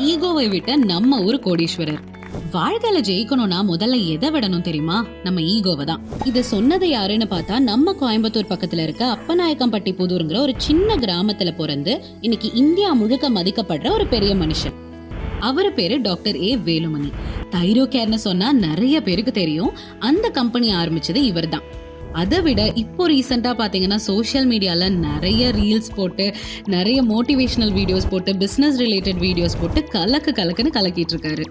ஈகோவை விட்ட நம்ம ஊர் கோடீஸ்வரர். வாழ்க்கையில ஜெயிக்கணும்னா முதல்ல எதை விடணும் தெரியுமா? நம்ம ஈகோவை தான். இதை சொன்னது யாருன்னு பார்த்தா நம்ம கோயம்புத்தூர் பக்கத்துல இருக்க அப்பநாயக்கம்பட்டி புதூருங்கிற ஒரு சின்ன கிராமத்துல பிறந்து இன்னைக்கு இந்தியா முழுக்க மதிக்கப்படுற ஒரு பெரிய மனுஷன். அவர் பேரு டாக்டர் ஏ. வேலுமணி. தைரோ கேர்னு சொன்னா நிறைய பேருக்கு தெரியும். அந்த கம்பெனி ஆரம்பிச்சது இவர்தான். அதை விட இப்போ ரீசெண்டாக பார்த்தீங்கன்னா சோஷியல் மீடியாவில் நிறைய ரீல்ஸ் போட்டு நிறைய மோட்டிவேஷனல் வீடியோஸ் போட்டு பிஸ்னஸ் ரிலேட்டட் வீடியோஸ் போட்டு கலக்கு கலக்குன்னு கலக்கிட்டு இருக்காரு.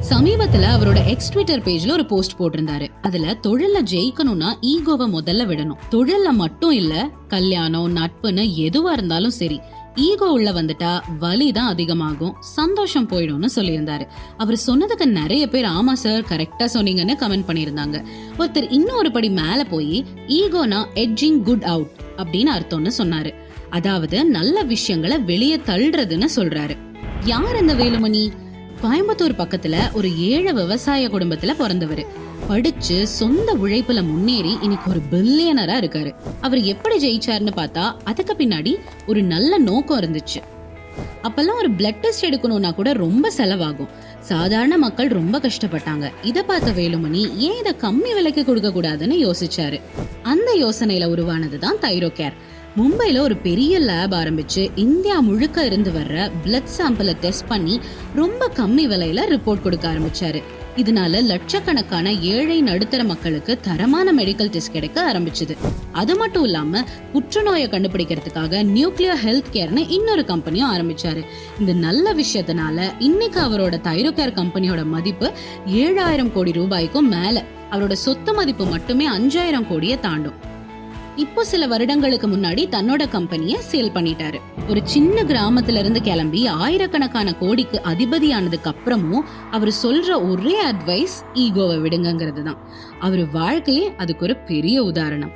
சமீபத்தில் அவரோட எக்ஸ் ட்விட்டர் பேஜில் ஒரு போஸ்ட் போட்டிருந்தாரு. அதில் தொழிலில் ஜெயிக்கணும்னா ஈகோவை முதல்ல விடணும். தொழிலில் மட்டும் இல்லை கல்யாணம் நட்புன்னு எதுவாக இருந்தாலும் சரி ஈகோ உள்ள வந்துட்டா வலி தான் அதிகமாகும் சந்தோஷம் போயிடும்னு சொல்லியிருந்தாரு. அவர் சொன்னதுக்கு நிறைய பேர் ஆமா சார் கரெக்டா சொன்னீங்கன்னு கமெண்ட் பண்ணியிருந்தாங்க. ஒருத்தர் இன்னொரு படி மேல போய் ஈகோனா எட்ஜிங் குட் அவுட் அப்படின்னு அர்த்தம்னு சொன்னாரு. அதாவது நல்ல விஷயங்களை வெளியே தள்ளுறதுன்னு சொல்றாரு. யார் அந்த வேலுமணி? கோயம்புத்தூர் பக்கத்துல ஒரு ஏழை விவசாய குடும்பத்துல பிறந்தவர். படிச்சு சொந்த உழைப்புல முன்னேறி இன்னைக்கு ஒரு பில்லியனரா இருக்காரு. அவர் எப்படி ஜெயிச்சாருன்னு பார்த்தா அதுக்கு பின்னாடி ஒரு நல்ல நோக்கம் இருந்துச்சு. அப்பெல்லாம் ஒரு பிளட் டெஸ்ட் எடுக்கணும்னா கூட ரொம்ப செலவாகும். சாதாரண மக்கள் ரொம்ப கஷ்டப்பட்டாங்க. இதை பார்த்த வேலுமணி ஏன் இதை கம்மி விலைக்கு கொடுக்க கூடாதுன்னு யோசிச்சாரு? அந்த யோசனையில உருவானது தான் தைரோ கேர் மும்பையில் ஒரு பெரிய லேப் ஆரம்பிச்சு இந்தியா முழுக்க இருந்து வர்ற பிளட் சாம்பிளை டெஸ்ட் பண்ணி ரொம்ப கம்மி விலையில ரிப்போர்ட் கொடுக்க ஆரம்பிச்சாரு. இதனால லட்சக்கணக்கான ஏழை நடுத்தர மக்களுக்கு தரமான மெடிக்கல் டெஸ்ட் கிடைக்க ஆரம்பிச்சது. அது மட்டும் இல்லாம புற்றுநோயை கண்டுபிடிக்கிறதுக்காக நியூக்ளியர் ஹெல்த் கேர்னு இன்னொரு கம்பெனியும் ஆரம்பிச்சாரு. இந்த நல்ல விஷயத்தினால இன்னைக்கு அவரோட தைரோகேர் கம்பெனியோட மதிப்பு ஏழாயிரம் கோடி ரூபாய்க்கும் மேல. அவரோட சொத்து மதிப்பு மட்டுமே அஞ்சாயிரம் கோடியை தாண்டும். இப்போ சில வருடங்களுக்கு முன்னாடி தன்னோட கம்பெனியை சேல் பண்ணிட்டாரு. ஒரு சின்ன கிராமத்துல இருந்து கிளம்பி ஆயிரக்கணக்கான கோடிக்கு அதிபதியானதுக்கு அப்புறமும் அவர் சொல்ற ஒரே அட்வைஸ் ஈகோவை விடுங்கங்கிறது தான். அவர் வாழ்க்கையே அதுக்கு ஒரு பெரிய உதாரணம்.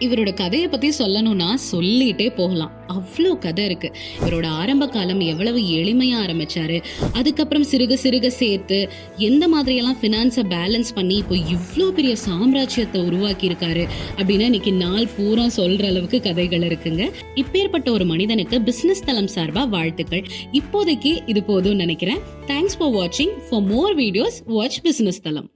இவரோட கதையை பத்தி சொல்லணும்னா சொல்லிட்டே போகலாம். அவ்வளோ கதை இருக்கு. இவரோட ஆரம்ப காலம் எவ்வளவு எளிமையா ஆரம்பிச்சாரு. அதுக்கப்புறம் சிறுக சிறுக சேர்த்து எந்த மாதிரியெல்லாம் ஃபினான்ஸை பேலன்ஸ் பண்ணி இப்போ இவ்வளோ பெரிய சாம்ராஜ்யத்தை உருவாக்கி இருக்காரு அப்படின்னு இன்னைக்கு நாள் பூரா சொல்ற அளவுக்கு கதைகள் இருக்குங்க. இப்பேற்பட்ட ஒரு மனிதனுக்கு பிசினஸ் தளம் சார்பா வாழ்த்துக்கள். இப்போதைக்கு இது போதும்னு நினைக்கிறேன். தேங்க்ஸ் ஃபார் வாட்சிங் for more videos watch business தளம்.